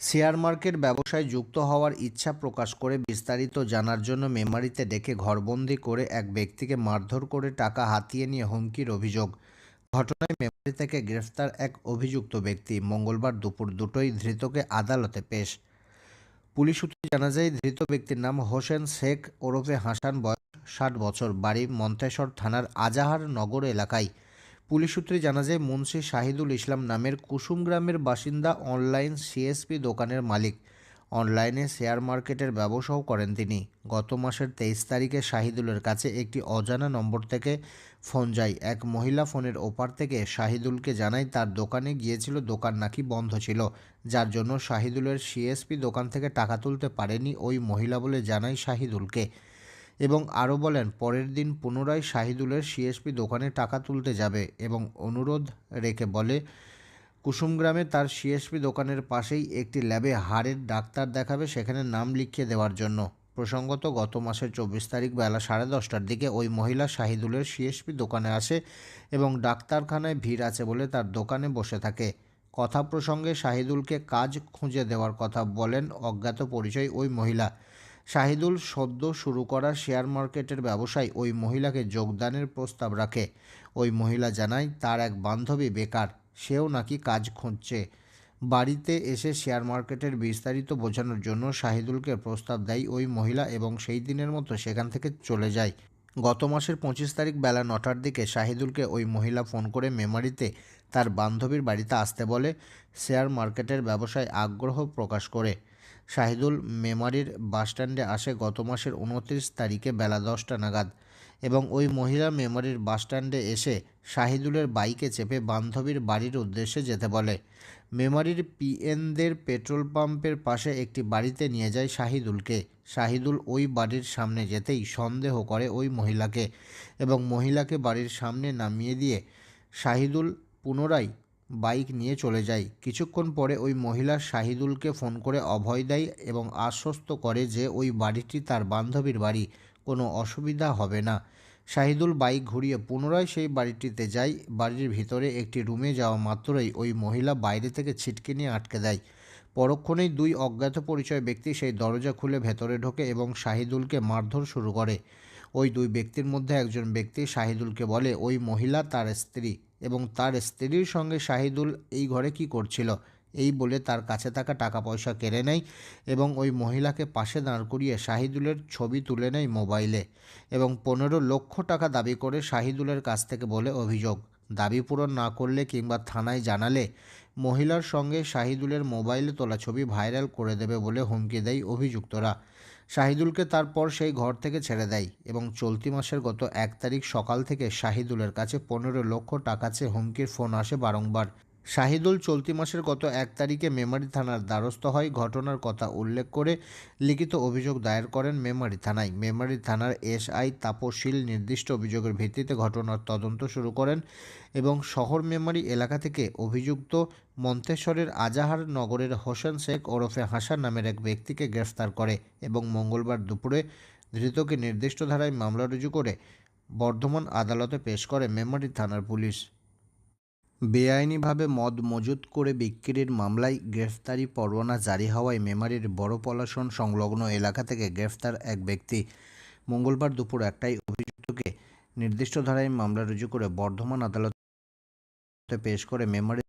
Share market ব্যবসায় যুক্ত হওয়ার ইচ্ছা প্রকাশ করে বিস্তারিত জানার জন্য মেমারিতে ডেকে ঘরবন্দি করে এক ব্যক্তিকে মারধর করে টাকা হাতিয়ে নিয়ে হুমকির অভিযোগ। ঘটনায় মেমারি থেকে গ্রেফতার এক অভিযুক্ত ব্যক্তি। মঙ্গলবার দুপুর দুটোই ধৃতকে আদালতে পেশ। পুলিশ সূত্রে জানা যায়, ধৃত ব্যক্তির নাম হোসেন শেখ ওরফে হাসান, বয়স ষাট বছর। বাড়ি মন্তেশ্বর থানার আজাহার নগর এলাকায়। পুলিশ সূত্রে জানা যায়, মুন্সি শাহিদুল ইসলাম নামের কুসুম গ্রামের বাসিন্দা অনলাইন সিএসপি দোকানের মালিক। অনলাইনে শেয়ার মার্কেটের ব্যবসাও করেন তিনি। গত মাসের তেইশ তারিখে শাহিদুলের কাছে একটি অজানা নম্বর থেকে ফোন যায়। এক মহিলা ফোনের ওপার থেকে শাহিদুলকে জানায়, তার দোকানে গিয়েছিল, দোকান নাকি বন্ধ ছিল। যার জন্য শাহিদুলের সিএসপি দোকান থেকে টাকা তুলতে পারেনি ওই মহিলা বলে জানায় শাহিদুলকে। এবং আরও বলেন, পরের দিন পুনরায় শাহিদুলের সিএসপি দোকানে টাকা তুলতে যাবে এবং অনুরোধ রেখে বলে, কুসুমগ্রামে তার সিএসপি দোকানের পাশেই একটি ল্যাবে হাড়ের ডাক্তার দেখাবে, সেখানে নাম লিখিয়ে দেওয়ার জন্য। প্রসঙ্গত, গত মাসের চব্বিশ তারিখ বেলা সাড়ে দশটার দিকে ওই মহিলা শাহিদুলের সিএসপি দোকানে আসে এবং ডাক্তারখানায় ভিড় আছে বলে তার দোকানে বসে থাকে। কথা প্রসঙ্গে শাহিদুলকে কাজ খুঁজে দেওয়ার কথা বলেন অজ্ঞাত পরিচয় ওই মহিলা। শাহিদুল সদ্য শুরু করা শেয়ার মার্কেটের ব্যবসায় ওই মহিলাকে যোগদানের প্রস্তাব রাখে। ওই মহিলা জানায়, তার এক বান্ধবী বেকার, সেও নাকি কাজ খুঁজছে। বাড়িতে এসে শেয়ার মার্কেটের বিস্তারিত বোঝানোর জন্য শাহিদুলকে প্রস্তাব দেয় ওই মহিলা এবং সেই দিনের মতো সেখান থেকে চলে যায়। গত মাসের পঁচিশ তারিখ বেলা নটার দিকে শাহিদুলকে ওই মহিলা ফোন করে মেমারিতে তার বান্ধবীর বাড়িতে আসতে বলে, শেয়ার মার্কেটের ব্যবসায় আগ্রহ প্রকাশ করে। শাহিদুল মেমারির বাসস্ট্যান্ডে আসে গত মাসের উনত্রিশ তারিখে বেলা দশটা নাগাদ এবং ওই মহিলা মেমারির বাসস্ট্যান্ডে এসে শাহিদুলের বাইকে চেপে বান্ধবীর বাড়ির উদ্দেশ্যে যেতে বলে। মেমারির পিএনদের পেট্রোল পাম্পের পাশে একটি বাড়িতে নিয়ে যায় শাহিদুলকে। শাহিদুল ওই বাড়ির সামনে যেতেই সন্দেহ করে ওই মহিলাকে এবং মহিলাকে বাড়ির সামনে নামিয়ে দিয়ে শাহিদুল পুনরায় বাইক নিয়ে চলে যায় কিছুক্ষণ পরে ওই মহিলা শাহিদুলকে ফোন করে অভয় দেয় এবং আশ্বস্ত করে যে ওই বাড়িটি তার বান্ধবীর বাড়ি, কোনো অসুবিধা হবে না। শাহিদুল বাইক ঘুরিয়ে পুনরায় সেই বাড়িটিতে যায়। বাড়ির ভিতরে একটি রুমে যাওয়া মাত্রই ওই মহিলা বাইরে থেকে ছিটকে নিয়ে আটকে দেয়। পরক্ষণেই দুই অজ্ঞাত পরিচয় ব্যক্তি সেই দরজা খুলে ভেতরে ঢোকে এবং শাহিদুলকে মারধর শুরু করে। ওই দুই ব্যক্তির মধ্যে একজন ব্যক্তি শাহিদুলকে বলে, ওই মহিলা তার স্ত্রী। এবং তার স্ত্রীর সঙ্গে শাহিদুল এই ঘরে কি করছিল? এই বলে তার কাছে থাকা টাকা পয়সা কেড়ে নেয় এবং ওই মহিলাকে পাশে দাঁড় করিয়ে শাহিদুলের ছবি তুলে নেয় মোবাইলে এবং পনেরো লক্ষ টাকা দাবি করে শাহিদুলের কাছ থেকে বলে অভিযোগ। দাবি পূরণ না করলে কিংবা থানায় জানালে মহিলার সঙ্গে শাহিদুলের মোবাইলে তোলা ছবি ভাইরাল করে দেবে বলে হুমকি দেয় অভিযুক্তরা। শাহিদুলকে তারপর সেই ঘর থেকে ছেড়ে দেয় এবং চলতি মাসের গত এক তারিখ সকাল থেকে শাহিদুলের কাছে পনেরো লক্ষ টাকা চেয়ে হুমকির ফোন আসে বারংবার। শাহিদুল চলতি মাসের গত এক তারিখে মেমারি থানার দ্বারস্থ হয়। ঘটনার কথা উল্লেখ করে লিখিত অভিযোগ দায়ের করেন মেমারি থানায়। মেমারি থানার এসআই তাপশীল নির্দিষ্ট অভিযোগের ভিত্তিতে ঘটনার তদন্ত শুরু করেন এবং শহর মেমারি এলাকা থেকে অভিযুক্ত মন্তেশ্বরের আজাহার নগরের হোসেন শেখ ওরফে হাসান নামের এক ব্যক্তিকে গ্রেফতার করে এবং মঙ্গলবার দুপুরে ধৃতকে নির্দিষ্ট ধারায় মামলা রুজু করে বর্ধমান আদালতে পেশ করে মেমারি থানার পুলিশ। বেআইনিভাবে মদ মজুত করে বিক্রির মামলায় গ্রেফতারি পরোয়ানা জারি হওয়ায় মেমারির বড় পলাশন সংলগ্ন এলাকা থেকে গ্রেফতার এক ব্যক্তি। মঙ্গলবার দুপুর একটাই অভিযুক্তকে নির্দিষ্ট ধারায় মামলা রুজু করে বর্ধমান আদালতে পেশ করে মেমারি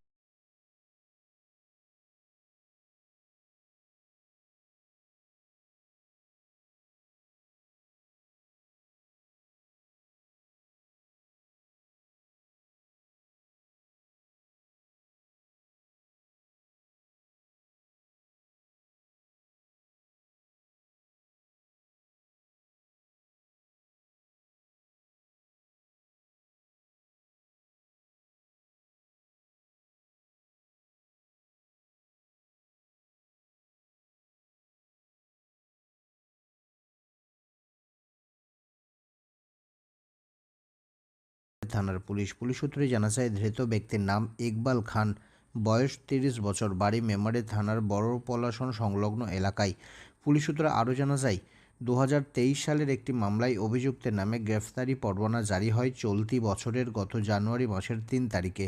থানার পুলিশ পুলিশ সূত্রে জানা যায় ধৃত ব্যক্তির নাম ইকবাল খান। বয়স তিরিশ বছর, বাড়ি মেমারি থানার বড় পলাশন সংলগ্ন এলাকায়। পুলিশ সূত্রে আরও জানা যায় দু হাজার তেইশ সালের একটি মামলায় অভিযুক্তের নামে গ্রেফতারি পরোয়ানা জারি হয় চলতি বছরের গত জানুয়ারি মাসের তিন তারিখে।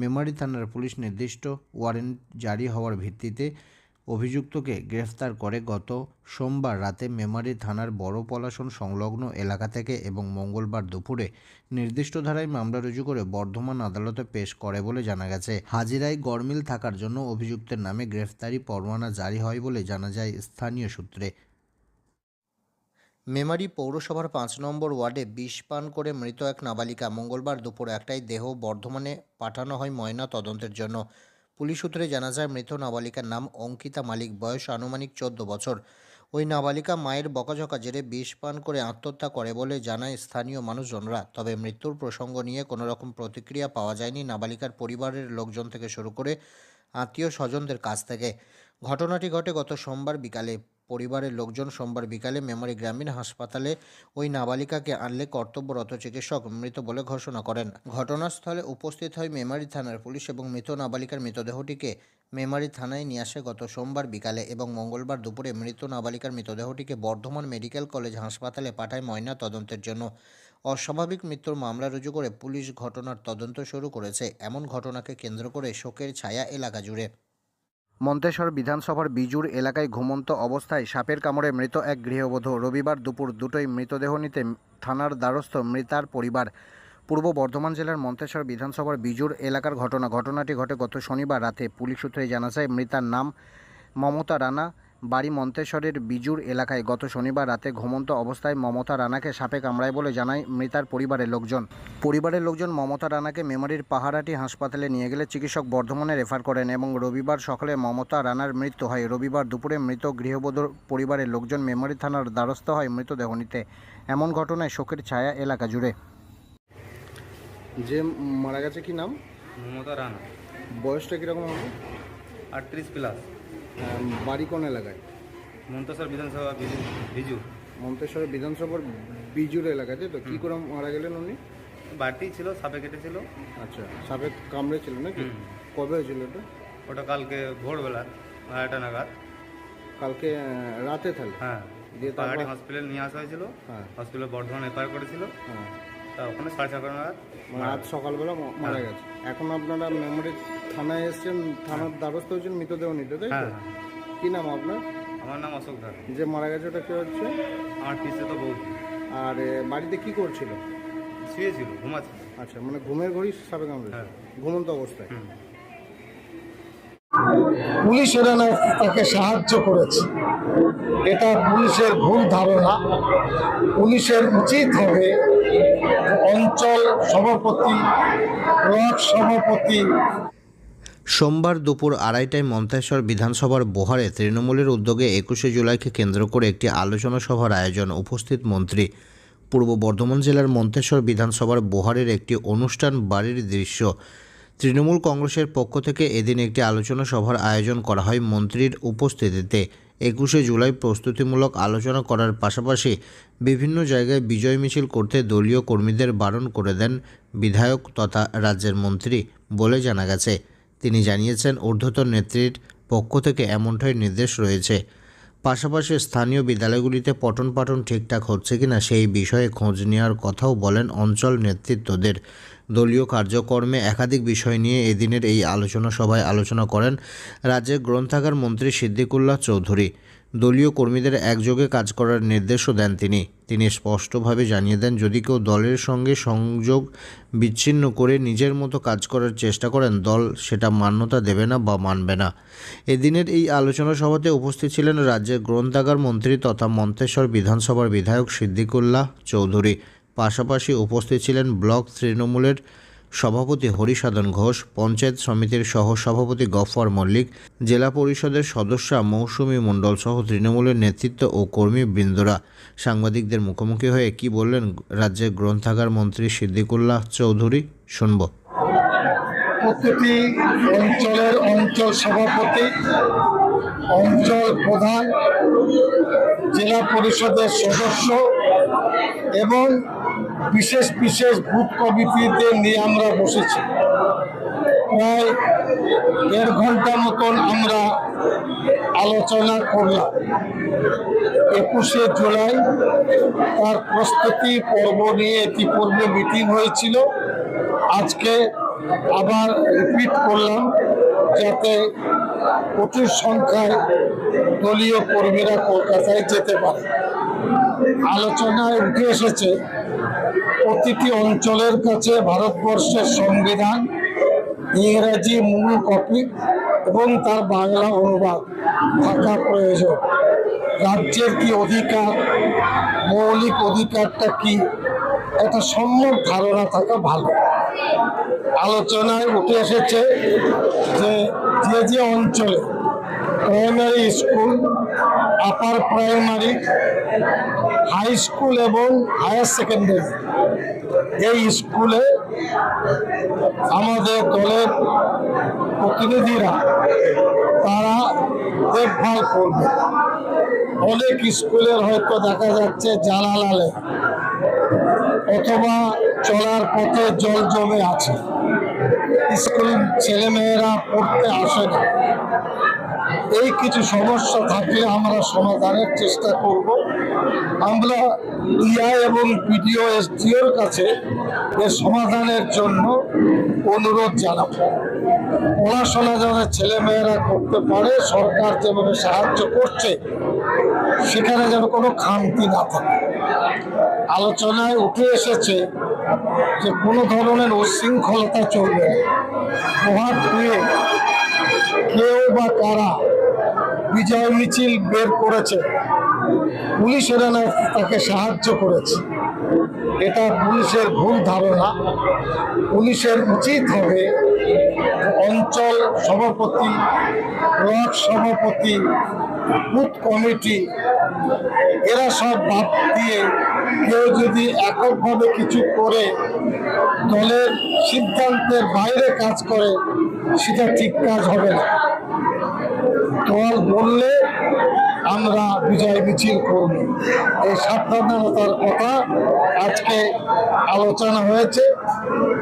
মেমারি থানার পুলিশ নির্দিষ্ট ওয়ারেন্ট জারি হওয়ার ভিত্তিতে অভিযুক্তকে গ্রেফতার করে গত সোমবার রাতে মেমারি থানার বড় পলাশন সংলগ্ন এলাকা থেকে এবং মঙ্গলবার দুপুরে নির্দিষ্ট ধারায় মামলা রুজু করে বর্ধমান আদালতে পেশ করে বলে জানা গেছে। হাজিরায় গরমিল থাকার জন্য অভিযুক্তের নামে গ্রেফতারি পরোয়ানা জারি হয় বলে জানা যায় স্থানীয় সূত্রে। মেমারি পৌরসভার পাঁচ নম্বর ওয়ার্ডে বিষ পান করে মৃত এক নাবালিকা মঙ্গলবার দুপুর একটায় দেহ বর্ধমানে পাঠানো হয় ময়না তদন্তের জন্য। পুলিশ সূত্রে জানা যায়, মৃত নাবালিকার নাম অঙ্কিতা মালিক। বয়স আনুমানিক চোদ্দ বছর। ওই নাবালিকা মায়ের বকাঝকা জেরে বিষ পান করে আত্মহত্যা করে বলে জানায় স্থানীয় মানুষজনরা। তবে মৃত্যুর প্রসঙ্গ নিয়ে কোনো রকম প্রতিক্রিয়া পাওয়া যায়নি নাবালিকার পরিবারের লোকজন থেকে শুরু করে আত্মীয় স্বজনদের কাছ থেকে। ঘটনাটি ঘটে গত সোমবার বিকালে। পরিবারের লোকজন সোমবার বিকালে মেমরি গ্রামীণ হাসপাতালে ওই নাবালিকাকে আনলে কর্তব্যরত চিকিৎসক মৃত বলে ঘোষণা করেন। ঘটনাস্থলে উপস্থিত হয় মেমারি থানার পুলিশ এবং মৃত নাবালিকার মৃতদেহটিকে মেমারি থানায় নিয়ে আসে গত সোমবার বিকালে এবং মঙ্গলবার দুপুরে মৃত নাবালিকার মৃতদেহটিকে বর্ধমান মেডিকেল কলেজ হাসপাতালে পাঠায় ময়না তদন্তের জন্য। অস্বাভাবিক মৃত্যুর মামলা রুজু করে পুলিশ ঘটনার তদন্ত শুরু করেছে। এমন ঘটনাকে কেন্দ্র করে শোকের ছায়া এলাকা জুড়ে। মন্তেশ্বর বিধানসভার বিজুর এলাকায় ঘুমন্ত অবস্থায় সাপের কামড়ে মৃত এক গৃহবধূ। রবিবার দুপুর দুটোই মৃতদেহ নিতে থানার দ্বারস্থ মৃতার পরিবার। পূর্ব বর্ধমান জেলার মন্তেশ্বর বিধানসভার বিজুর এলাকার ঘটনা। ঘটনাটি ঘটে গত শনিবার রাতে। পুলিশ সূত্রে জানা যায়, মৃতার নাম মমতা রানা। বাড়ি মন্তেশ্বরের বিজুর এলাকায় গত শনিবার রাতে ঘুমন্ত অবস্থায় মমতা রানাকে সাপে কামড়ায় বলে জানায় মৃতার পরিবারের লোকজন। পরিবারের লোকজন মমতা রানাকে মেমারির পাহারাটি হাসপাতালে নিয়ে গেলে চিকিৎসক বর্ধমানে রেফার করেন এবং রবিবার সকালে মমতা রানার মৃত্যু হয়। রবিবার দুপুরে মৃত গৃহবধূর পরিবারের লোকজন মেমারি থানার দ্বারস্থ হয় মৃতদেহ নিতে। এমন ঘটনায় শোকের ছায়া এলাকা জুড়ে। যে মারা গেছে কি নাম? মমতা রানা। বয়সটা কীরকম হবে? আটত্রিশ প্লাস। বাড়ি কোন এলাকায়? মন্তসর বিধানসভা বিজু মন্তেশ্বর বিধানসভার বিজুর এলাকায় তাই তো? কী করে মারা গেলেন উনি? বাড়িতেই ছিল সাপে কেটেছিল আচ্ছা সাপে কামড়েছিল নাকি? কবে হয়েছিল ওটা? ওটা কালকে ভোরবেলা আড়াইটা নাগাদ। কালকে রাতে তাহলে? হ্যাঁ দিয়ে তারপর হসপিটালে নিয়ে আসা হয়েছিল। হ্যাঁ। হসপিটালে বর্ধমান এফআইআর করেছিল। হ্যাঁ। ওখানে সাড়ে ছটা নাগাদ আজ সকালবেলা মারা হ্যাঁ। গেছে। এখন আপনারা মেমোরি থানায় এসেছেন থানার দ্বারস্থ হয়েছেন মৃতদেহ নিতে তাই হ্যাঁ তো? হ্যাঁ। কী নাম আপনার? আমার নাম অশোক ধার। যে মারা গেছে ওটা কে হচ্ছে? আমার পিসে তো বউ। আর বাড়িতে কি করছিল? শুয়েছিল ঘুমাচ্ছিল আচ্ছা মানে ঘুমের ঘড়ি সাপে কামড়েছে। হ্যাঁ। ঘুমন্ত অবস্থায়। পুলিশেরা না তাকে সাহায্য করেছে। এটা পুলিশের ভুল ধারণা। পুলিশের উচিত হবে অঞ্চল সভাপতি ব্লক সভাপতি। সোমবার দুপুর আড়াইটায় মন্তেশ্বর বিধানসভার বোহারে তৃণমূলের উদ্যোগে একুশে জুলাইকে কেন্দ্র করে একটি আলোচনা সভার আয়োজন উপস্থিত মন্ত্রী। পূর্ব বর্ধমান জেলার মন্তেশ্বর বিধানসভার বোহারের একটি অনুষ্ঠান বাড়ির দৃশ্য। তৃণমূল কংগ্রেসের পক্ষ থেকে এদিন একটি আলোচনা সভার আয়োজন করা হয় মন্ত্রীর উপস্থিতিতে। একুশে জুলাই প্রস্তুতিমূলক আলোচনা করার পাশাপাশি বিভিন্ন জায়গায় বিজয় মিছিল করতে দলীয় কর্মীদের বারণ করে দেন বিধায়ক তথা রাজ্যের মন্ত্রী বলে জানা গেছে। তিনি জানিয়েছেন, ঊর্ধ্বতন নেত্রীর পক্ষ থেকে এমনটাই নির্দেশ রয়েছে। পাশাপাশি স্থানীয় বিদ্যালয়গুলিতে পঠন পাঠন ঠিকঠাক হচ্ছে কিনা সেই বিষয়ে খোঁজ নেওয়ার কথাও বলেন অঞ্চল নেতৃত্বদের। দলীয় কার্যকর্মে একাধিক বিষয় নিয়ে এদিনের এই আলোচনা সভায় আলোচনা করেন রাজ্যের গ্রন্থাগার মন্ত্রী সিদ্দিকুল্লাহ চৌধুরী। দলীয় কর্মীদের একযোগে কাজ করার নির্দেশও দেন তিনি। তিনি স্পষ্টভাবে জানিয়ে দেন, যদি কেউ দলের সঙ্গে সংযোগ বিচ্ছিন্ন করে নিজের মতো কাজ করার চেষ্টা করেন, দল সেটা মান্যতা দেবে না বা মানবে না। এদিনের এই আলোচনা সভাতে উপস্থিত ছিলেন রাজ্যের গ্রন্থাগার মন্ত্রী তথা মন্তেশ্বর বিধানসভার বিধায়ক সিদ্দিকুল্লাহ চৌধুরী। পাশাপাশি উপস্থিত ছিলেন ব্লক তৃণমূলের সভাপতি হরিসাধন ঘোষ, পঞ্চায়েত সমিতির সহ সভাপতি গফর মল্লিক, জেলা পরিষদের সদস্যা মৌসুমী মণ্ডল সহ তৃণমূলের নেতৃত্ব ও কর্মীবৃন্দরা সাংবাদিকদের মুখোমুখি হয়ে কি বললেন রাজ্যের গ্রন্থাগার মন্ত্রী সিদ্দিকুল্লাহ চৌধুরী, শুনব। প্রতিটি অঞ্চলের অঞ্চল সভাপতি, অঞ্চল প্রধান, জেলা পরিষদের সদস্য এবং বিশেষ বিশেষ বুথ কমিটিদের নিয়ে আমরা বসেছি। প্রায় দেড় ঘণ্টা মতন আমরা আলোচনা করলাম। একুশে জুলাই তার প্রস্তুতি পর্ব নিয়ে ইতিপূর্বে মিটিং হয়েছিল। আজকে আবার রিপিট করলাম যাতে প্রচুর সংখ্যায় দলীয় কর্মীরা কলকাতায় যেতে পারে। আলোচনায় উঠে এসেছে প্রতিটি অঞ্চলের কাছে ভারতবর্ষের সংবিধান, ইংরাজি মূল কপি এবং তার বাংলা অনুবাদ থাকা প্রয়োজন। রাজ্যের কি অধিকার, মৌলিক অধিকারটা কি একটা সম্যক ধারণা থাকা ভালো। আলোচনায় উঠে এসেছে যে যে যে অঞ্চলে primary school upper primary high school এবং হায়ার সেকেন্ডারি এই স্কুলে আমাদের দলের প্রতিনিধিরা, তারা দেখভাল করবে। অনেক স্কুলের হয়তো দেখা যাচ্ছে জানালালে অথবা চলার পথে জল জমে আছে। স্কুল ছেলেমেয়েরা পড়তে আসে না। এই কিছু সমস্যা থাকলে আমরা সমাধানের চেষ্টা করব। আমরা ইআই এবং পিডিও এসডিওর কাছে এর সমাধানের জন্য অনুরোধ জানাব। পড়াশোনা যেন ছেলেমেয়েরা করতে পারে, সরকার যেভাবে সাহায্য করছে, সেখানে যেন কোনো খামতি না থাকে। আলোচনায় উঠে এসেছে যে কোনো ধরনের উশৃঙ্খলতা চলবে না। প্রভাব পেয়ে কেউ বা কারা বিজয় মিছিল বের করেছে। পুলিশেরা না তাকে সাহায্য করেছে। এটা পুলিশের ভুল ধারণা। পুলিশের উচিত হবে অঞ্চল সভাপতি, ব্লক সভাপতি, বুথ কমিটি, এরা সব বাদ দিয়ে কেউ যদি এককভাবে কিছু করে, দলের সিদ্ধান্তের বাইরে কাজ করে, সেটা ঠিক কাজ হবে না। দল বললে আমরা বিজয় মিছিল করব। এই সাবধানতার কথা আজকে আলোচনা হয়েছে।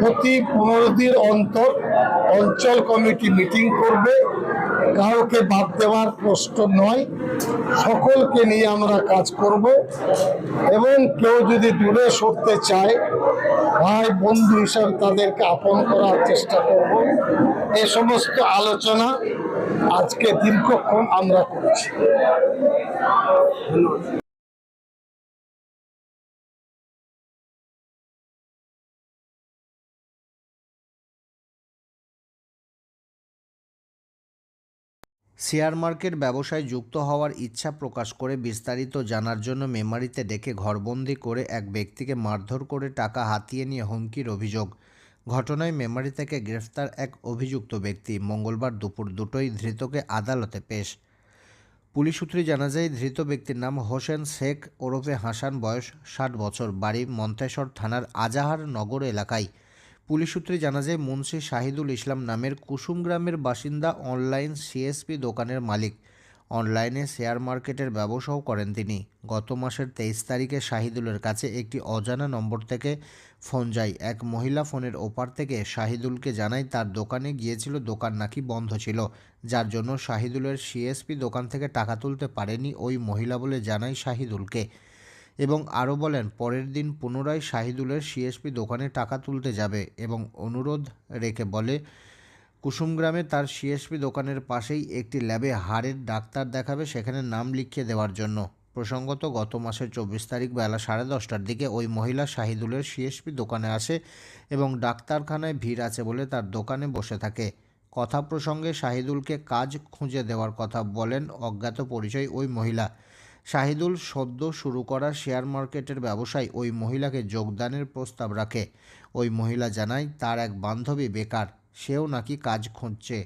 প্রতি পনেরো দিন অন্তর অঞ্চল কমিটি মিটিং করবে। কাউকে বাদ দেওয়ার প্রশ্ন নয়। সকলকে নিয়ে আমরা কাজ করব। এবং কেউ যদি দূরে সরতে চায়, ভাই, বন্ধু হিসাবে তাদেরকে আপন করার চেষ্টা করব। এ সমস্ত আলোচনা আজকে দীর্ঘক্ষণ আমরা করেছি। শেয়ার মার্কেট ব্যবসায় যুক্ত হওয়ার ইচ্ছা প্রকাশ করে বিস্তারিত জানার জন্য মেমারিতে ডেকে ঘরবন্দি করে এক ব্যক্তিকে মারধর করে টাকা হাতিয়ে নিয়ে হুমকির অভিযোগ। ঘটনায় মেমারি থেকে গ্রেফতার এক অভিযুক্ত ব্যক্তি। মঙ্গলবার দুপুর দুটোই ধৃতকে আদালতে পেশ। পুলিশ সূত্রে জানা যায়, ধৃত ব্যক্তির নাম হোসেন শেখ ওরফে হাসান, বয়স ষাট বছর, বাড়ি মন্তেশ্বর থানার আজাহার নগর এলাকায়। পুলিশ সূত্রে জানা যায়, মুন্সি শাহিদুল ইসলাম নামের কুসুম গ্রামের বাসিন্দা অনলাইন সিএসপি দোকানের মালিক। অনলাইনে শেয়ার মার্কেটের ব্যবসাও করেন তিনি। গত মাসের তেইশ তারিখে শাহিদুলের কাছে একটি অজানা নম্বর থেকে ফোন যায়। এক মহিলা ফোনের ওপার থেকে শাহিদুলকে জানায়, তার দোকানে গিয়েছিল, দোকান নাকি বন্ধ ছিল। যার জন্য শাহিদুলের সিএসপি দোকান থেকে টাকা তুলতে পারেনি ওই মহিলা বলে জানায় শাহিদুলকে। এবং আরও বলেন, পরের দিন পুনরায় শাহিদুলের সিএসপি দোকানে টাকা তুলতে যাবে এবং অনুরোধ রেখে বলে, কুসুমগ্রামে তার সিএসপি দোকানের পাশেই একটি ল্যাবে হাড়ের ডাক্তার দেখাবে, সেখানে নাম লিখিয়ে দেওয়ার জন্য। প্রসঙ্গত, গত মাসের চব্বিশ তারিখ বেলা সাড়ে দশটার দিকে ওই মহিলা শাহিদুলের সিএসপি দোকানে আসে এবং ডাক্তারখানায় ভিড় আছে বলে তার দোকানে বসে থাকে। কথা প্রসঙ্গে শাহিদুলকে কাজ খুঁজে দেওয়ার কথা বলেন অজ্ঞাত পরিচয় ওই মহিলা। শাহিদুল সদ্য শুরু করা শেয়ার মার্কেটের ব্যবসায় ওই মহিলাকে যোগদানের প্রস্তাব রাখে। ওই মহিলা জানায়, তার এক বান্ধবী বেকার, সেও নাকি কাজ খুঁজছে।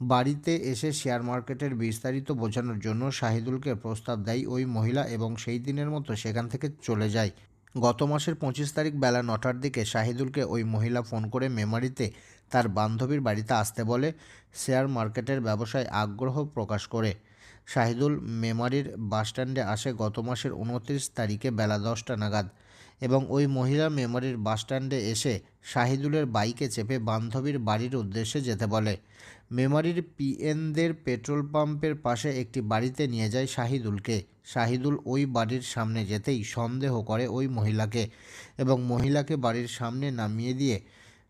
বাড়িতে এসে শেয়ার মার্কেটের বিস্তারিত বোঝানোর জন্য শাহিদুলকে প্রস্তাব দেয় ওই মহিলা এবং সেই দিনের মতো সেখান থেকে চলে যায়। গত মাসের পঁচিশ তারিখ বেলা নটার দিকে শাহিদুলকে ওই মহিলা ফোন করে মেমারিতে তার বান্ধবীর বাড়িতে আসতে বলে শেয়ার মার্কেটের ব্যবসায় আগ্রহ প্রকাশ করে। শাহিদুল মেমারির বাসস্ট্যান্ডে আসে গত মাসের উনত্রিশ তারিখে বেলা দশটা নাগাদ এবং ওই মহিলা মেমারির বাসস্ট্যান্ডে এসে শাহিদুলের বাইকে চেপে বান্ধবীর বাড়ির উদ্দেশ্যে যেতে বলে। মেমারির পিএনদের পেট্রোল পাম্পের পাশে একটি বাড়িতে নিয়ে যায় শাহিদুলকে। শাহিদুল ওই বাড়ির সামনে যেতেই সন্দেহ করে ওই মহিলাকে এবং মহিলাকে বাড়ির সামনে নামিয়ে দিয়ে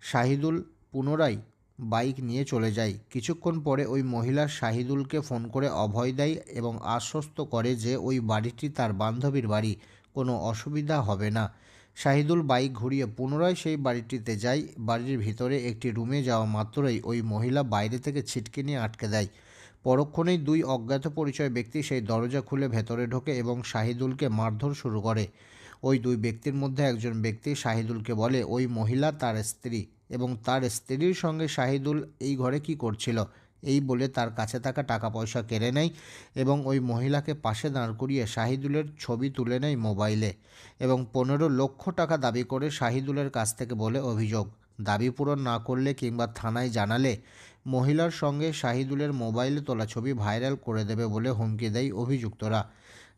শাহিদুল পুনরায় বাইক নিয়ে চলে যায়। কিছুক্ষণ পরে ওই মহিলা শাহিদুলকে ফোন করে অভয় দেয় এবং আশ্বস্ত করে যে ওই বাড়িটি তার বান্ধবীর বাড়ি, কোনো অসুবিধা হবে না। শাহিদুল বাইক ঘুরিয়ে পুনরায় সেই বাড়িটিতে যায়। বাড়ির ভিতরে একটি রুমে যাওয়া মাত্রই ওই মহিলা বাইরে থেকে ছিটকে নিয়ে আটকে দেয়। পরক্ষণেই দুই অজ্ঞাত পরিচয় ব্যক্তি সেই দরজা খুলে ভেতরে ঢোকে এবং শাহিদুলকে মারধর শুরু করে। ওই দুই ব্যক্তির মধ্যে একজন ব্যক্তি শাহিদুলকে বলে, ওই মহিলা তার স্ত্রী এবং তার স্ত্রীর সঙ্গে শাহিদুল এই ঘরে কি করছিল? এই বলে তার কাছে থাকা টাকা পয়সা কেড়ে নেয় এবং ওই মহিলাকে পাশে দাঁড় করিয়ে শাহিদুলের ছবি তুলে নেয় মোবাইলে এবং পনেরো লক্ষ টাকা দাবি করে শাহিদুলের কাছ থেকে বলে অভিযোগ। দাবি পূরণ না করলে কিংবা থানায় জানালে মহিলার সঙ্গে শাহিদুলের মোবাইলে তোলা ছবি ভাইরাল করে দেবে বলে হুমকি দেয় অভিযুক্তরা।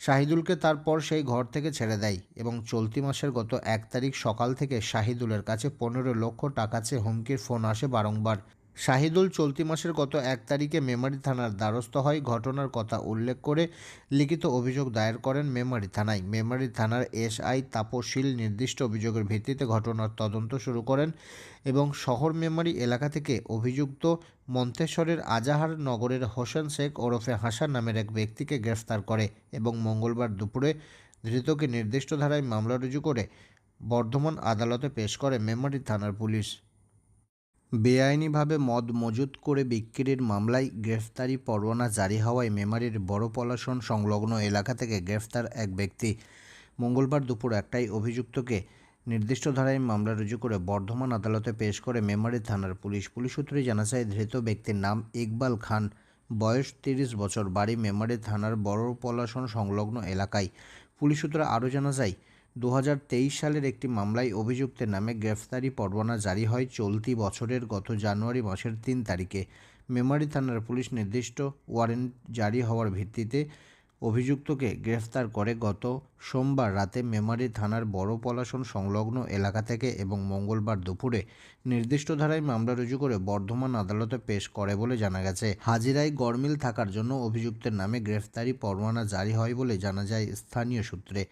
শাহিদুলকে তারপর সেই ঘর থেকে ছেড়ে দেয় এবং চলতি মাসের গত এক তারিখ সকাল থেকে শাহিদুলের কাছে পনেরো লক্ষ টাকা চেয়ে হুমকির ফোন আসে বারংবার। শাহিদুল চলতি মাসের গত এক তারিখে মেমারি থানার দ্বারস্থ হয়। ঘটনার কথা উল্লেখ করে লিখিত অভিযোগ দায়ের করেন মেমারি থানায়। মেমারি থানার এসআই তাপশীল নির্দিষ্ট অভিযোগের ভিত্তিতে ঘটনার তদন্ত শুরু করেন এবং শহর মেমারি এলাকা থেকে অভিযুক্ত মন্তেশ্বরের আজাহার নগরের হোসেন শেখ ওরফে হাসান নামের এক ব্যক্তিকে গ্রেফতার করে এবং মঙ্গলবার দুপুরে ধৃতকে নির্দিষ্ট ধারায় মামলা রুজু করে বর্ধমান আদালতে পেশ করে মেমারি থানার পুলিশ। বেআইনিভাবে মদ মজুত করে বিক্রির মামলায় গ্রেফতারি পরোয়ানা জারি হওয়ায় মেমারির বড় পলাশন সংলগ্ন এলাকা থেকে গ্রেফতার এক ব্যক্তি। মঙ্গলবার দুপুর একটাই অভিযুক্তকে নির্দিষ্ট ধারায় মামলা রুজু করে বর্ধমান আদালতে পেশ করে মেমারি থানার পুলিশ। পুলিশ সূত্রে জানা যায়, ধৃত ব্যক্তির নাম ইকবাল খান। বয়স তিরিশ বছর, বাড়ি মেমারি থানার বড় পলাশন সংলগ্ন এলাকায়। পুলিশ সূত্রে আরও জানা যায় দু হাজার তেইশ সালের একটি মামলায় অভিযুক্তের নামে গ্রেফতারি পরোয়ানা জারি হয় চলতি বছরের গত জানুয়ারি মাসের তিন তারিখে। মেমারি থানার পুলিশ নির্দিষ্ট ওয়ারেন্ট জারি হওয়ার ভিত্তিতে অভিযুক্তকে গ্রেফতার করে গত সোমবার রাতে মেমারি থানার বড় পলাশন সংলগ্ন এলাকা থেকে এবং মঙ্গলবার দুপুরে নির্দিষ্ট ধারায় মামলা রুজু করে বর্ধমান আদালতে পেশ করে বলে জানা গেছে। হাজিরায় গরমিল থাকার জন্য অভিযুক্তের নামে গ্রেফতারি পরোয়ানা জারি হয় বলে জানা যায় স্থানীয় সূত্রে।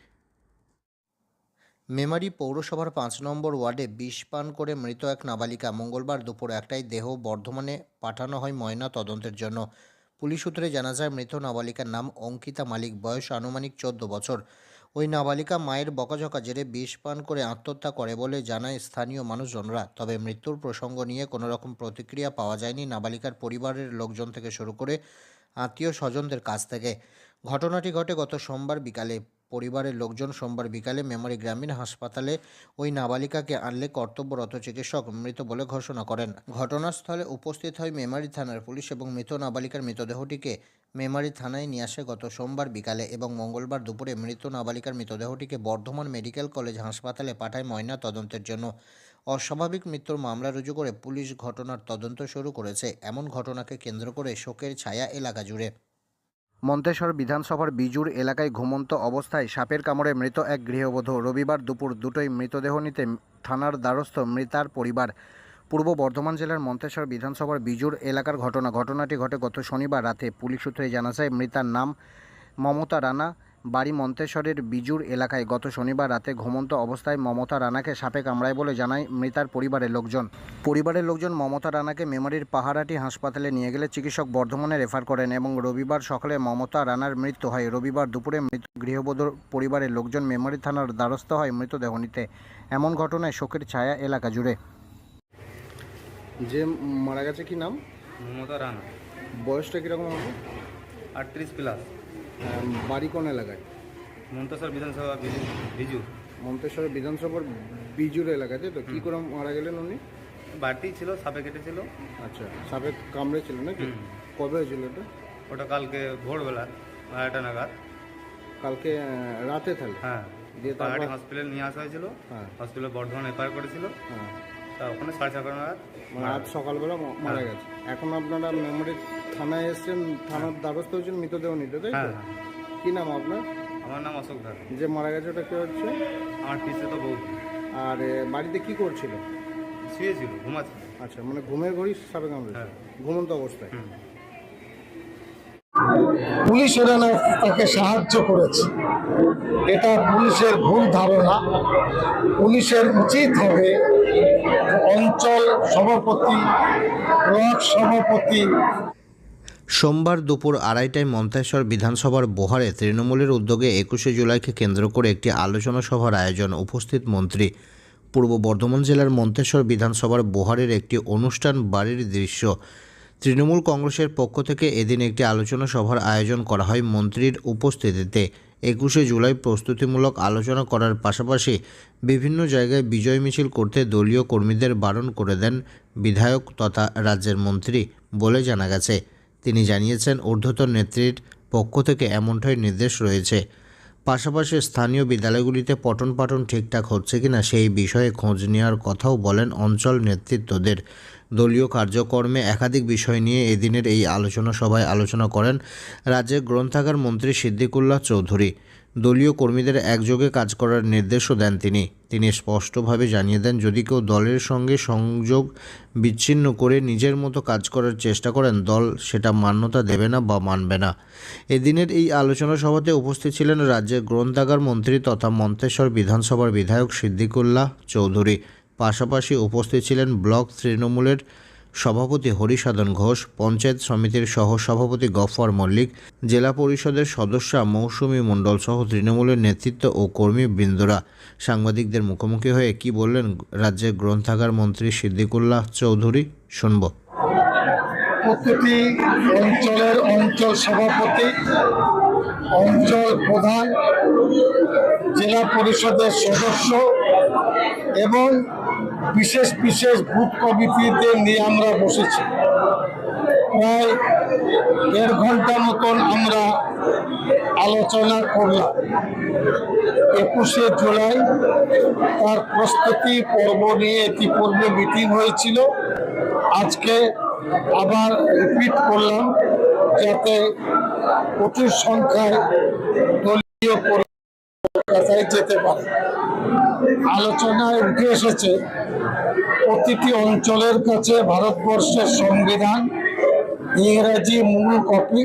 মেমারি পৌরসভার পাঁচ নম্বর ওয়ার্ডে বিষ পান করে মৃত এক নাবালিকা। মঙ্গলবার দুপুর একটাই দেহ বর্ধমানে পাঠানো হয় ময়না তদন্তের জন্য। পুলিশ সূত্রে জানা যায়, মৃত নাবালিকার নাম অঙ্কিতা মালিক, বয়স আনুমানিক চোদ্দ বছর। ওই নাবালিকা মায়ের বকাঝকা জেরে বিষ পান করে আত্মহত্যা করে বলে জানায় স্থানীয় মানুষজনরা। তবে মৃত্যুর প্রসঙ্গ নিয়ে কোনো রকম প্রতিক্রিয়া পাওয়া যায়নি নাবালিকার পরিবারের লোকজন থেকে শুরু করে আত্মীয় স্বজনদের কাছ থেকে। ঘটনাটি ঘটে গত সোমবার বিকালে। পরিবারের লোকজন সোমবার বিকালে মেমরি গ্রামীণ হাসপাতালে ওই নাবালিকাকে আনলে কর্তব্যরত চিকিৎসক মৃত বলে ঘোষণা করেন। ঘটনাস্থলে উপস্থিত হয় মেমারি থানার পুলিশ এবং মৃত নাবালিকার মৃতদেহটিকে মেমারি থানায় নিয়ে আসে গত সোমবার বিকালে এবং মঙ্গলবার দুপুরে মৃত নাবালিকার মৃতদেহটিকে বর্ধমান মেডিকেল কলেজ হাসপাতালে পাঠায় ময়না তদন্তের জন্য। অস্বাভাবিক মৃত্যুর মামলা রুজু করে পুলিশ ঘটনার তদন্ত শুরু করেছে। এমন ঘটনাকে কেন্দ্র করে শোকের ছায়া এলাকা জুড়ে। মন্তেশ্বর বিধানসভার বিজুর এলাকায় ঘুমন্ত অবস্থায় সাপের কামড়ে মৃত এক গৃহবধূ। রবিবার দুপুর দুটোই মৃতদেহ নিতে থানার দ্বারস্থ মৃতার পরিবার। পূর্ব বর্ধমান জেলার মন্তেশ্বর বিধানসভার বিজুর এলাকার ঘটনা। ঘটনাটি ঘটে গত শনিবার রাতে। পুলিশ সূত্রে জানা যায়, মৃতার নাম মমতা রানা। বাড়ি মন্তেশ্বরের বিজুর এলাকায় গত শনিবার রাতে ঘুমন্ত অবস্থায় মমতা রানাকে সাপে কামড়ায় বলে জানায় মৃতার পরিবারের লোকজন। পরিবারের লোকজন মমতা রানাকে মেমারির পাহারাটি হাসপাতালে নিয়ে গেলে চিকিৎসক বর্ধমানে রেফার করেন এবং রবিবার সকালে মমতা রানার মৃত্যু হয়। রবিবার দুপুরে মৃত গৃহবধূর পরিবারের লোকজন মেমারি থানার দ্বারস্থ হয় মৃতদেহ নিতে। এমন ঘটনায় শোকের ছায়া এলাকা জুড়ে। যে মারা গেছে কি নাম? মমতা রানা। বয়সটা কীরকম হবে? আটত্রিশ প্লাস। বাড়ি কোন এলাকায়? মন্তসর বিধানসভা বিজু মন্তেশ্বরের বিধানসভার বিজুর এলাকাতে তো? কী করে মারা গেলেন উনি? বাড়িতেই ছিল সাপে কেটেছিল আচ্ছা সাপে কামড়েছিল নাকি? হুম। কবে হয়েছিল এটা ওটা কালকে ভোরবেলা বারোটা নাগাদ। কালকে রাতে তাহলে? হ্যাঁ। দিয়ে পাহাড়ি হসপিটালে নিয়ে আসা হয়েছিল। হ্যাঁ। হসপিটালে বর্ধমান এফআইআর করেছিল। হ্যাঁ। তা ওখানে সাড়ে ছটা নাগাদ? মানে আজ সকালবেলা মারা গেছে। এখন আপনারা মেমোরি থানায় এসেছেন থানার দ্বারস্থ হয়েছেন মৃতদেহ নিতে তাই হ্যাঁ তো? হ্যাঁ কি নাম আপনার? আমার নাম অশোক ধার যে মারা গেছে ওটা কে হচ্ছে? আমার পিসে তো বউ। আর বাড়িতে কি করছিল? শুয়েছিল ঘুমাচ্ছিল আচ্ছা মানে ঘুমের ঘড়ি সাপে হ্যাঁ। ঘুমন্ত অবস্থায়। পুলিশেরা না তাকে সাহায্য করেছে। এটা পুলিশের ভুল ধারণা। পুলিশের উচিত হবে অঞ্চল সভাপতি, ব্লক সভাপতি। সোমবার দুপুর আড়াইটায় মন্তেশ্বর বিধানসভার বোহারে তৃণমূলের উদ্যোগে একুশে জুলাইকে কেন্দ্র করে একটি আলোচনা সভার আয়োজন উপস্থিত মন্ত্রী। পূর্ব বর্ধমান জেলার মন্তেশ্বর বিধানসভার বোহারের একটি অনুষ্ঠান বাড়ির দৃশ্য। তৃণমূল কংগ্রেসের পক্ষ থেকে এদিন একটি আলোচনা সভার আয়োজন করা হয় মন্ত্রীর উপস্থিতিতে। একুশে জুলাই প্রস্তুতিমূলক আলোচনা করার পাশাপাশি বিভিন্ন জায়গায় বিজয় মিছিল করতে দলীয় কর্মীদের বারণ করে দেন বিধায়ক তথা রাজ্যের মন্ত্রী বলে জানা গেছে। তিনি জানিয়েছেন, ঊর্ধ্বতন নেত্রীর পক্ষ থেকে এমনটাই নির্দেশ রয়েছে। পাশাপাশি স্থানীয় বিদ্যালয়গুলিতে পঠন পাঠন ঠিকঠাক হচ্ছে কিনা সেই বিষয়ে খোঁজ নেওয়ার কথাও বলেন অঞ্চল নেতৃত্বদের। দলীয় কার্যকর্মে একাধিক বিষয় নিয়ে এদিনের এই আলোচনা সভায় আলোচনা করেন রাজ্যের গ্রন্থাগার মন্ত্রী সিদ্দিকুল্লাহ চৌধুরী। দলীয় কর্মীদের একযোগে কাজ করার নির্দেশও দেন তিনি। তিনি স্পষ্টভাবে জানিয়ে দেন, যদি কেউ দলের সঙ্গে সংযোগ বিচ্ছিন্ন করে নিজের মতো কাজ করার চেষ্টা করেন, দল সেটা মান্যতা দেবে না বা মানবে না। এদিনের এই আলোচনা সভাতে উপস্থিত ছিলেন রাজ্যের গ্রন্থাগার মন্ত্রী তথা মন্তেশ্বর বিধানসভার বিধায়ক সিদ্দিকুল্লাহ চৌধুরী। পাশাপাশি উপস্থিত ছিলেন ব্লক তৃণমূলের সভাপতি হরিসাধন ঘোষ, পঞ্চায়েত সমিতির সহ সভাপতি গফর মল্লিক, জেলা পরিষদের সদস্যা মৌসুমী মণ্ডল সহ তৃণমূলের নেতৃত্ব ও কর্মীবৃন্দরা সাংবাদিকদের মুখোমুখি হয়ে কি বললেন রাজ্যের গ্রন্থাগার মন্ত্রী সিদ্দিকুল্লাহ চৌধুরী, শুনব। প্রতিটি অঞ্চলের অঞ্চল সভাপতি, অঞ্চল প্রধান, জেলা পরিষদের সদস্য এবং বিশেষ বিশেষ বুথ কমিটিতে নিয়ে আমরা বসেছি। প্রায় দেড় ঘণ্টা মতন আমরা আলোচনা করলাম। একুশে জুলাই তার প্রস্তুতি পর্ব নিয়ে ইতিপূর্বে মিটিং হয়েছিল। আজকে আবার রিপিট করলাম যাতে প্রচুর সংখ্যায় দলীয় কলকাতায় যেতে পারে। আলোচনায় উঠে এসেছে প্রতিটি অঞ্চলের কাছে ভারতবর্ষের সংবিধান, ইংরাজি মূল কপি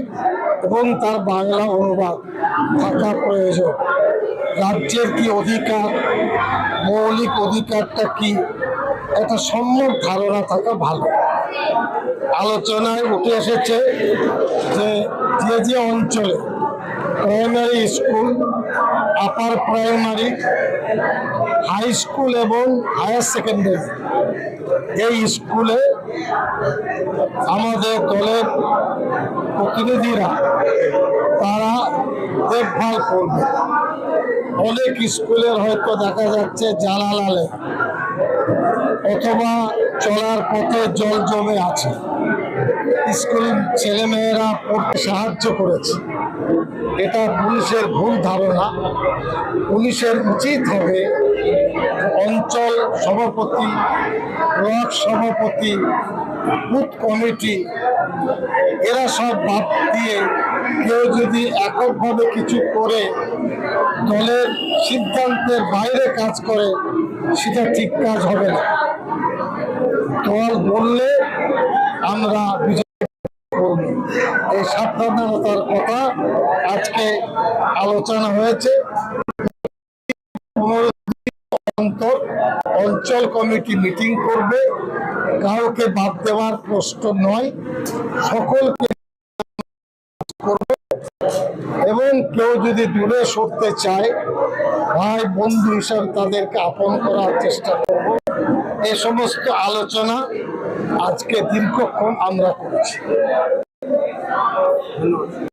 এবং তার বাংলা অনুবাদ থাকা প্রয়োজন। রাজ্যের কি অধিকার, মৌলিক অধিকারটা কি একটা সম্যক ধারণা থাকা ভালো। আলোচনায় উঠে এসেছে যে যে যে অঞ্চলে primary school upper primary high school এবং হায়ার সেকেন্ডারি এই স্কুলে আমাদের দলের প্রতিনিধিরা, তারা দেখভাল করবে। অনেক স্কুলের হয়তো দেখা যাচ্ছে জানালালে অথবা চলার পথে জল জমে আছে। স্কুল ছেলেমেয়েরা পড়তে সাহায্য করেছে। এটা পুলিশের ভুল ধারণা। পুলিশের উচিত হবে অঞ্চল সভাপতি, ব্লক সভাপতি, বুথ কমিটি, এরা সব বাদ দিয়ে কেউ যদি এককভাবে কিছু করে দলের সিদ্ধান্তের বাইরে কাজ করে, সেটা ঠিক কাজ হবে না। দল বললে আমরা বিজয় এই সাবধানতার কথা আজকে আলোচনা হয়েছে। অন্তর অঞ্চল কমিটি মিটিং করবে। কাউকে বাদ দেওয়ার প্রশ্ন নয়। সকলকে করবে। এবং কেউ যদি দূরে সরতে চায়, ভাই, বন্ধু হিসাবে তাদেরকে আপন করার চেষ্টা করব। এ সমস্ত আলোচনা আজকে দীর্ঘক্ষণ আমরা করেছি। 很好